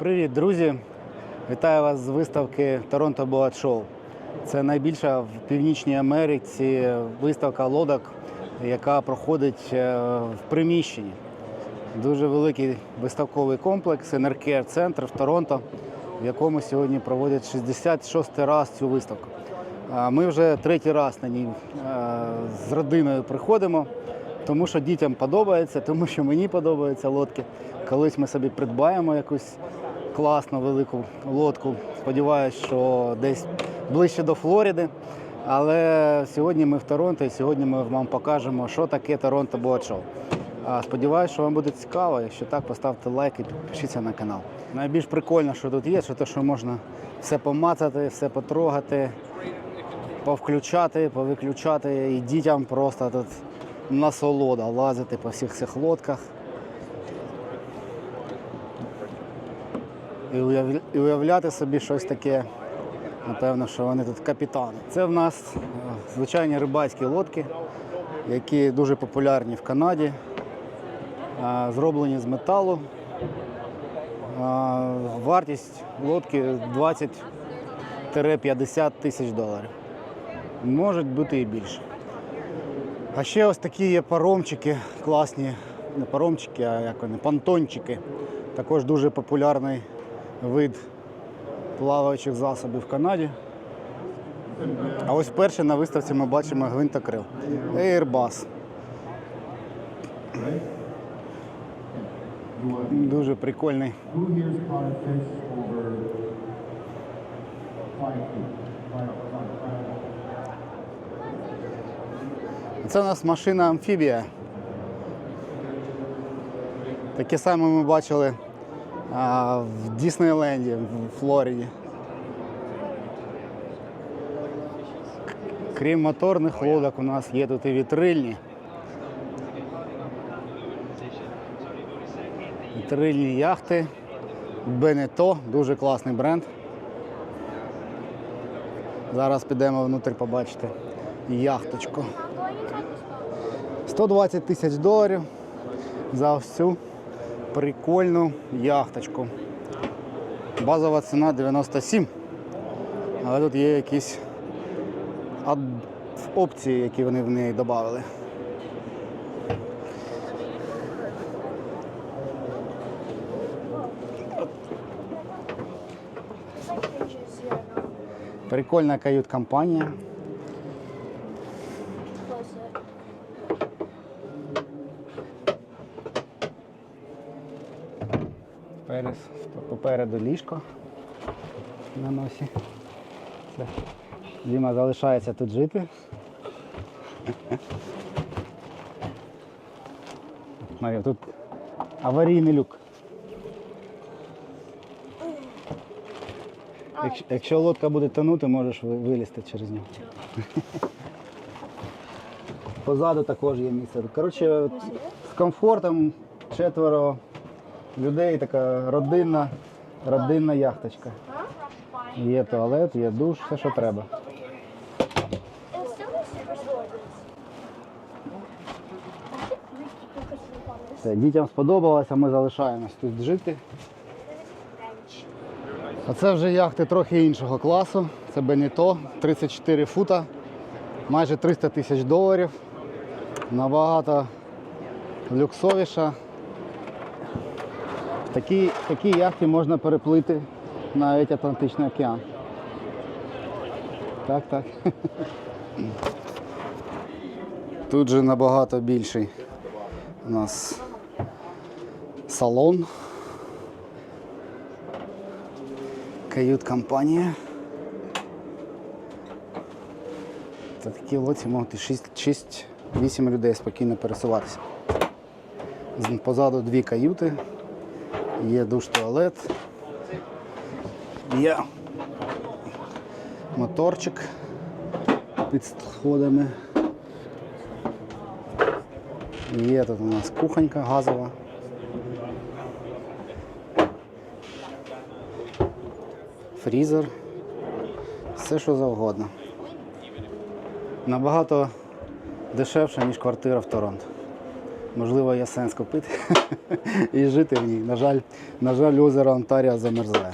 Привіт, друзі! Вітаю вас з виставки Торонто Boat Show. Це найбільша в Північній Америці виставка лодок, яка проходить е, в приміщенні. Дуже великий виставковий комплекс НРК центр в Торонто, в якому сьогодні проводять 66 раз цю виставку. Ми вже третій раз на ній е, з родиною приходимо, тому що дітям подобається, тому що мені подобаються лодки. Колись ми собі придбаємо якусь класну велику лодку. Сподіваюсь, що десь ближче до Флориди. Але сьогодні ми в Торонто і сьогодні ми вам покажемо, що таке Торонто Show. Сподіваюсь, що вам буде цікаво. Якщо так, поставте лайк і підпишіться на канал. Найбільш прикольно, що тут є, що те, що можна все помацати, все потрогати, повключати, повиключати. І дітям просто тут насолода лазити по всіх цих лодках. І уявляти собі щось таке, напевно, що вони тут капітани. Це в нас е, звичайні рибацькі лодки, які дуже популярні в Канаді, е, зроблені з металу. Е, Вартість лодки 20-50 тисяч доларів. Можуть бути і більше. А ще ось такі є паромчики, класні, не паромчики, а як вони, понтончики. Також дуже популярний вид плаваючих засобів в Канаді. А ось перший на виставці ми бачимо гвинтокрил. Airbus. Дуже прикольний. Це у нас машина амфібія. Таке саме ми бачили в Діснейленді в Флориді. Крім моторних лодок, у нас є тут і вітрильні. Вітрильні яхти. Бенето, дуже класний бренд. Зараз підемо внутрі побачити яхточку. 120 тисяч доларів за ось прикольну яхточку. Базова ціна 97. Але тут є якісь опції, які вони в неї додали. Прикольна кают-компанія. Попереду ліжко на носі. Це. Діма залишається тут жити. Смотри, тут аварійний люк. Якщо, якщо лодка буде тонути, можеш вилізти через нього. Позаду також є місце. Коротше, з комфортом четверо людей, така родинна, родинна яхточка. Є туалет, є душ, все, що треба. Все, дітям сподобалося, ми залишаємось тут жити. А це вже яхти трохи іншого класу. Це Беніто, 34 фута, майже 300 тисяч доларів. Набагато люксовіша. Такій, в яхті можна переплити навіть Атлантичний океан. Так, так. Тут же набагато більший у нас салон. Кают-компанія. Це такі лоці можуть 6-8 людей спокійно пересуватися. Позаду дві каюти, є душ-туалет, є моторчик під сходами. Є тут у нас кухонька газова. Фрізер. Все, що завгодно. Набагато дешевше, ніж квартира в Торонто. Можливо, є сенс купити і жити в ній. На жаль, на жаль, озеро Онтаріо замерзає.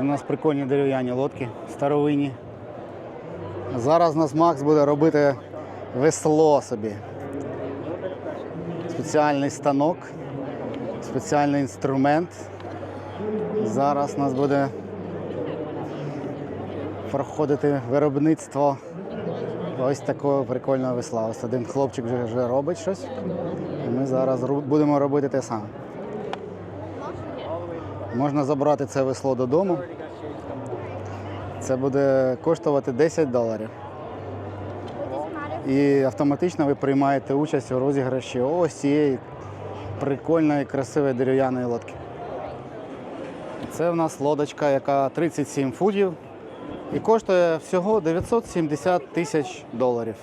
У нас прикольні дерев'яні лодки старовинні. Зараз нас Макс буде робити весло собі. Спеціальний станок, спеціальний інструмент. Зараз нас буде проходити виробництво ось такого прикольного весла. Ось один хлопчик вже, вже робить щось. І ми зараз будемо робити те саме. Можна забрати це весло додому. Це буде коштувати 10 доларів. І автоматично ви приймаєте участь у розіграші ось цієї прикольної, красивої дерев'яної лодки. Це в нас лодочка, яка 37 футів і коштує всього 970 тисяч доларів.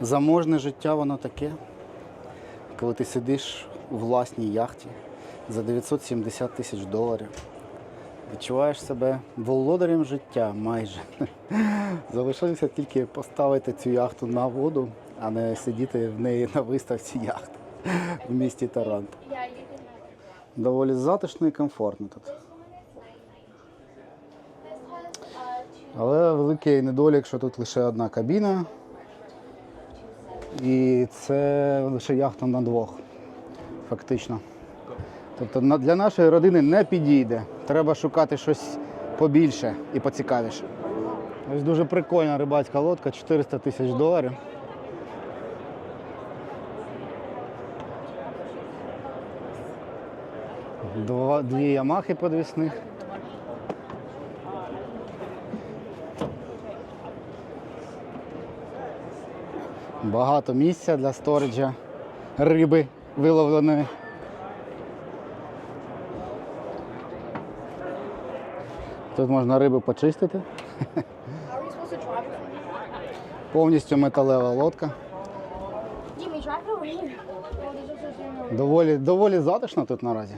Заможне життя воно таке, коли ти сидиш у власній яхті за 970 тисяч доларів. Відчуваєш себе володарем життя майже. Залишилося тільки поставити цю яхту на воду, а не сидіти в неї на виставці яхт в місті Торонто. Доволі затишно і комфортно тут. Але великий недолік, що тут лише одна кабіна. І це лише яхта на двох, фактично. Тобто для нашої родини не підійде. Треба шукати щось побільше і поцікавіше. Ось дуже прикольна рибацька лодка, 400 тисяч доларів. Два, дві ямахи подвісних. Багато місця для сториджа риби виловленої. Тут можна рибу почистити. Повністю металева лодка. Доволі, доволі затишно тут наразі.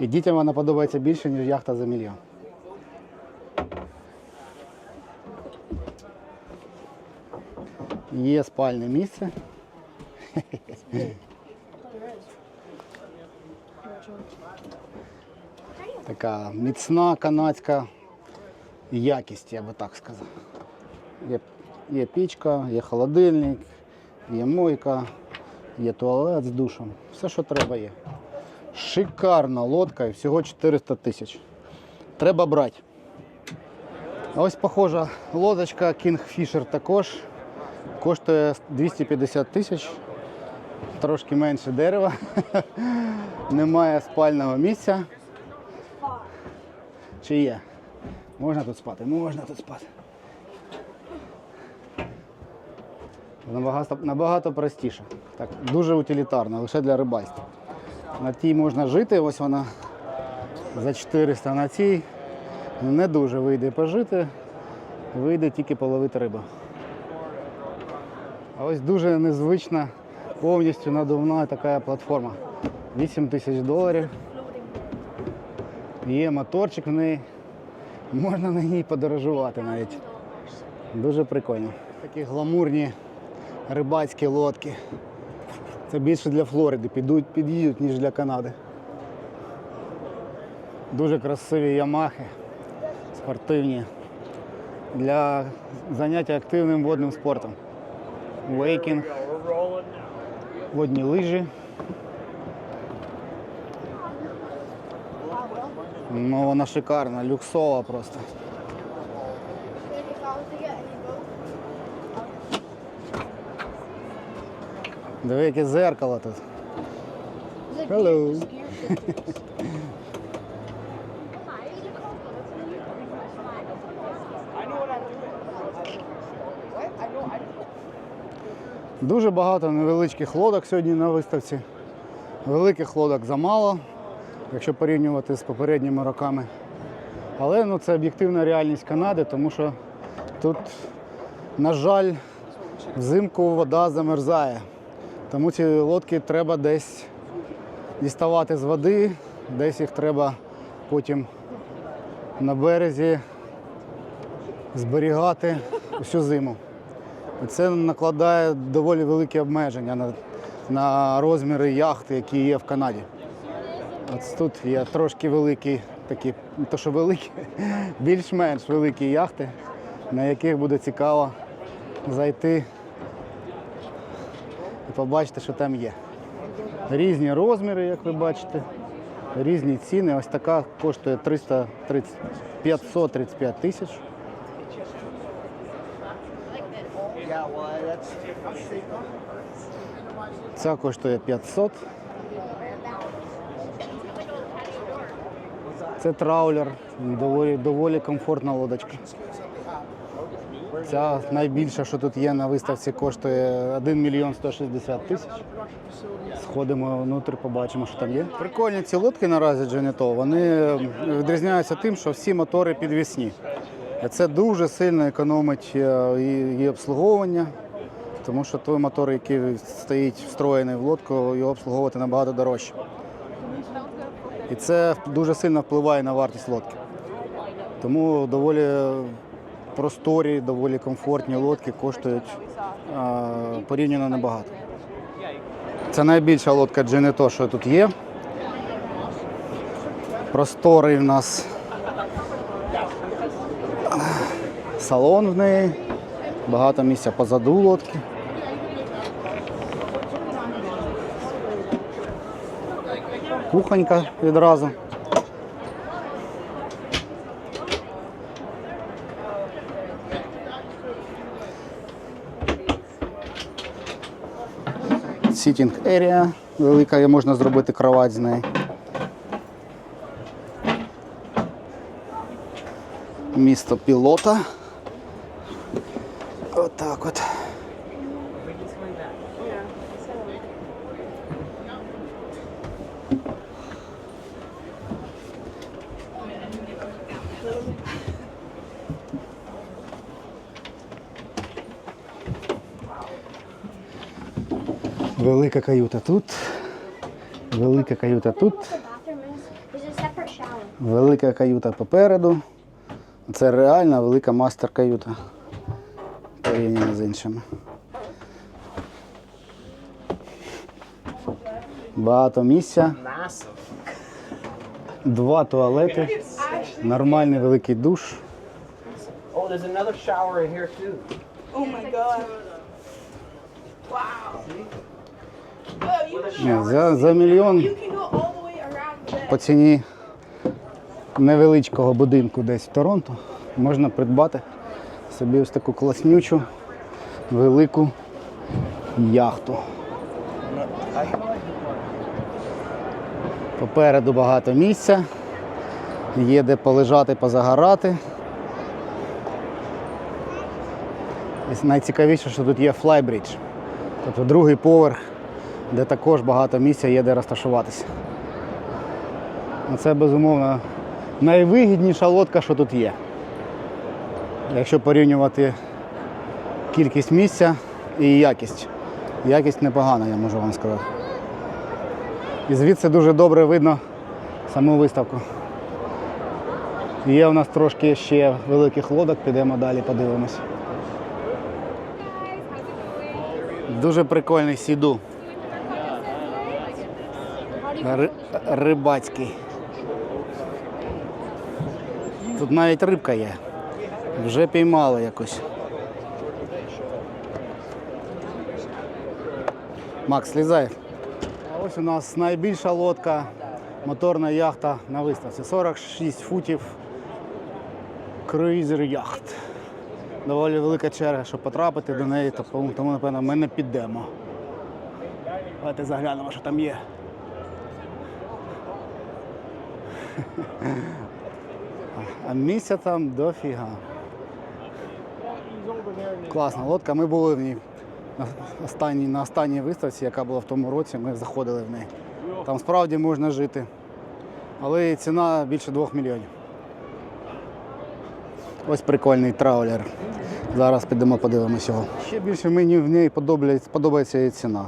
І дітям вона подобається більше, ніж яхта за мільйон. Є спальне місце. Така міцна канадська якість, я би так сказав. Є, є пічка, є холодильник, є мойка, є туалет з душем. Все, що треба є. Шикарна лодка і всього 400 тисяч. Треба брати. Ось похожа лодочка Kingfisher також коштує 250 тисяч. Трошки менше дерева. Немає спального місця. Чи є? Можна тут спати? Можна тут спати. Набагато, набагато простіше. Так, дуже утилітарно, лише для рибальства. На тій можна жити, ось вона за 400, на цій не дуже вийде пожити, вийде тільки половити рибу. А ось дуже незвична, повністю надувна така платформа. 8 тисяч доларів. Є моторчик в неї. Можна на ній подорожувати навіть. Дуже прикольно. Такі гламурні рибацькі лодки. Це більше для Флориди, підуть, під'їдуть, ніж для Канади. Дуже красиві ямахи, спортивні. Для заняття активним водним спортом. Вейкінг, водні лижі. Ну, вона шикарна, люксова просто. If I was to get any boat, Диви, яке зеркало тут. it's like Hello. Дуже багато невеличких лодок сьогодні на виставці. Великих лодок замало, якщо порівнювати з попередніми роками. Але ну, це об'єктивна реальність Канади, тому що тут, на жаль, взимку вода замерзає. Тому ці лодки треба десь діставати з води, десь їх треба потім на березі зберігати всю зиму. Це накладає доволі великі обмеження на, на розміри яхт, які є в Канаді. От тут є трошки великі, такі, то що великі, більш-менш великі яхти, на яких буде цікаво зайти і побачити, що там є. Різні розміри, як ви бачите, різні ціни. Ось така коштує 330, 535 тисяч. Ця коштує 500. Це траулер, доволі, доволі комфортна лодочка. Ця найбільша, що тут є на виставці, коштує 1 мільйон 160 тисяч. Сходимо внутрі, побачимо, що там є. Прикольні ці лодки наразі Дженето, вони відрізняються тим, що всі мотори підвісні. Це дуже сильно економить е, її обслуговування, тому що той мотор, який стоїть встроєний в лодку, його обслуговувати набагато дорожче. І це дуже сильно впливає на вартість лодки. Тому доволі просторі, доволі комфортні лодки коштують а, порівняно небагато. Це найбільша лодка Дженето, що тут є. Просторий в нас салон в неї, багато місця позаду лодки. Кухонька відразу. Sitting area велика, і можна зробити кровать з неї. Місто пілота. Отак от. Велика каюта тут. Велика каюта тут. Велика каюта попереду. Це реальна велика мастер каюта. Порівняно з іншими. Багато місця. Два туалети. Нормальний великий душ. Oh, there's another shower in here too. Oh my god. Wow. Ні, за, за мільйон по ціні невеличкого будинку десь в Торонто можна придбати собі ось таку класнючу велику яхту. Попереду багато місця, є де полежати, позагорати. І найцікавіше, що тут є флайбридж, тобто другий поверх, де також багато місця є де розташуватися. Це безумовно найвигідніша лодка, що тут є. Якщо порівнювати кількість місця і якість. Якість непогана, я можу вам сказати. І звідси дуже добре видно саму виставку. Є у нас трошки ще великих лодок, підемо далі, подивимось. Дуже прикольний сіду. Ри- рибацький. Тут навіть рибка є. Вже піймали якось. Макс, слізай. Ось у нас найбільша лодка, моторна яхта на виставці. 46 футів. Круїзер яхт. Доволі велика черга, щоб потрапити до неї, тому напевно, ми не підемо. Давайте заглянемо, що там є. А місця там дофіга. Класна лодка. Ми були в ній на останній, на останній виставці, яка була в тому році, ми заходили в неї. Там справді можна жити. Але ціна більше 2 мільйонів. Ось прикольний траулер. Зараз підемо подивимося його. Ще більше мені в ній подобається, подобається і ціна.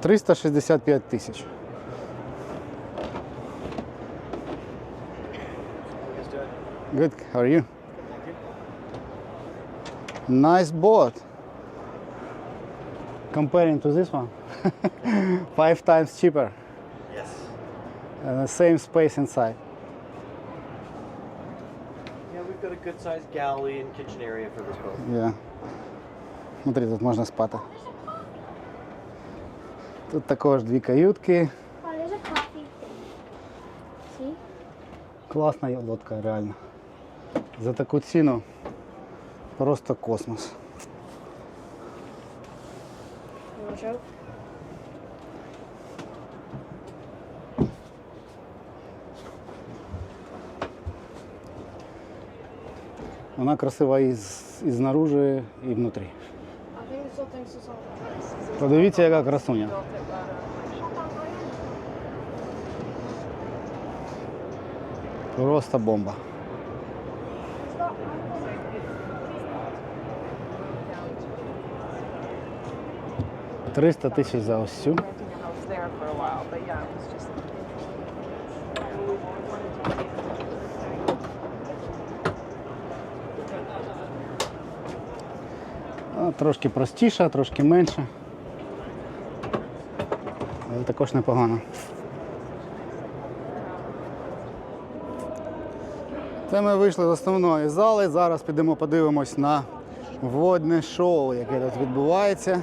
365 тисяч. Good. How are you? Nice boat. Comparing to this one, five times cheaper. Yes. And the same space inside. Yeah, we've got a good sized galley and kitchen area for this boat. Yeah. Смотри, тут можна спати. Тут також дві каютки. Oh? Класна лодка, реально. За таку ціну просто космос. You want to show? Вона красива і, з, і знаружи, і внутрі. I think this whole thing's just all Подивіться, яка красуня. Просто бомба. Триста тисяч за ось цю. Трошки простіша, трошки менша. Але також непогано. Це ми вийшли з основної зали. Зараз підемо подивимось на водне шоу, яке тут відбувається.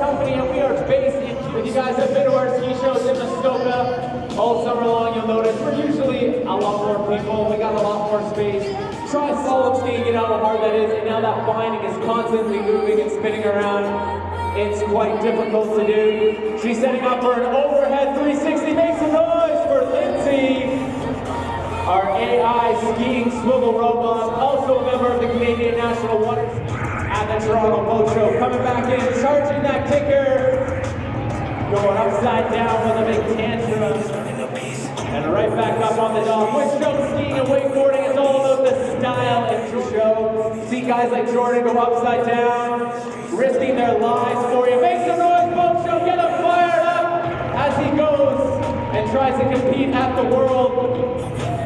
Try slalom skiing, you know how hard that is, and now that binding is constantly moving and spinning around. It's quite difficult to do. She's setting up for an overhead 360. Make some noise for Lindsay, our AI skiing swivel robot, also a member of the Canadian National Water at the Toronto Boat Show. Coming back in, charging that kicker, going upside down with a big tantrum. And right back up on the dock. With show skiing and wakeboarding, it's all about the style and show. See guys like Jordan go upside down, risking their lives for you. Make some noise, boat show, get him fired up as he goes and tries to compete at the world.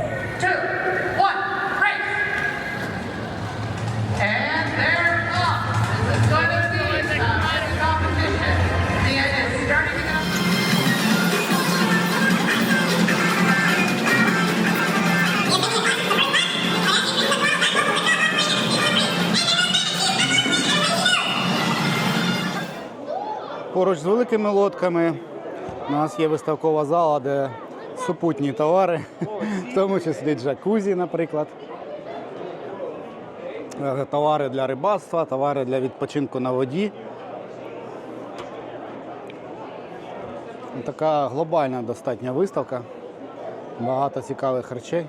Поруч з великими лодками у нас є виставкова зала, де супутні товари, в тому числі джакузі, наприклад. Е, Товари для рибацтва, товари для відпочинку на воді. Така глобальна достатня виставка. Багато цікавих речей.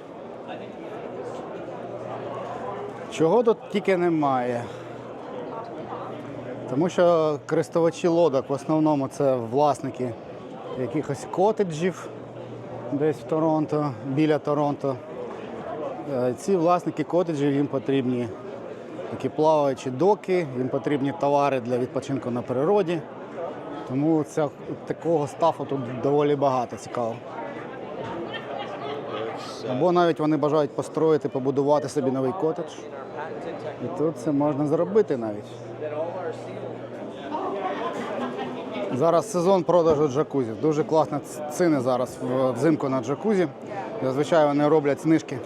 Чого тут тільки немає. Тому що користувачі лодок в основному це власники якихось котеджів десь в Торонто, біля Торонто. Е, Ці власники котеджів їм потрібні такі плаваючі доки, їм потрібні товари для відпочинку на природі. Тому ця, такого стафу тут доволі багато цікаво. Або навіть вони бажають построїти, побудувати собі новий котедж. І тут це можна зробити навіть. Зараз сезон продажу джакузі. Дуже класні ціни зараз взимку на джакузі. Зазвичай вони роблять знижки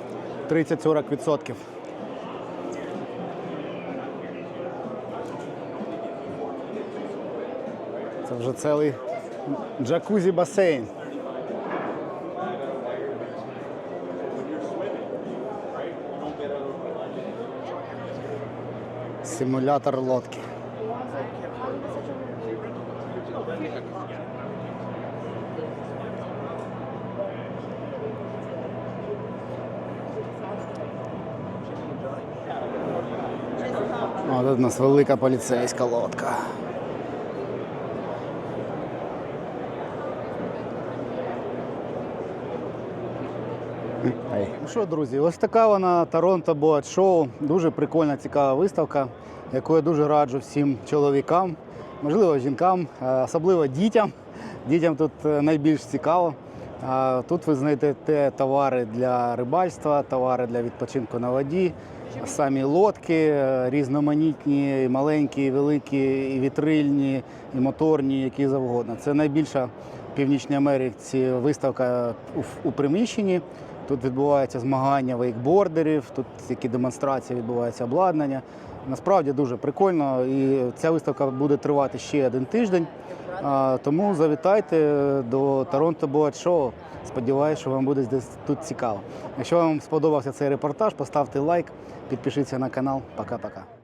30-40%. Це вже цілий джакузі басейн. Симулятор лодки. How do you set your О, тут у нас велика поліцейська лодка. Ну що, друзі, ось така вона Торонто Boat Show. Дуже прикольна, цікава виставка, яку я дуже раджу всім чоловікам, можливо, жінкам, е, особливо дітям. Дітям тут е, найбільш цікаво. Тут ви знайдете товари для рибальства, товари для відпочинку на воді, самі лодки, е, різноманітні, і маленькі, і великі, і вітрильні, і моторні, які завгодно. Це найбільша в Північній Америці виставка у, приміщенні. Тут відбуваються змагання вейкбордерів, тут які демонстрації відбувається обладнання. Насправді дуже прикольно, і ця виставка буде тривати ще один тиждень. Тому завітайте до Торонто Boat Show. Сподіваюсь, що вам буде тут цікаво. Якщо вам сподобався цей репортаж, поставте лайк, підпишіться на канал. Пока-пока.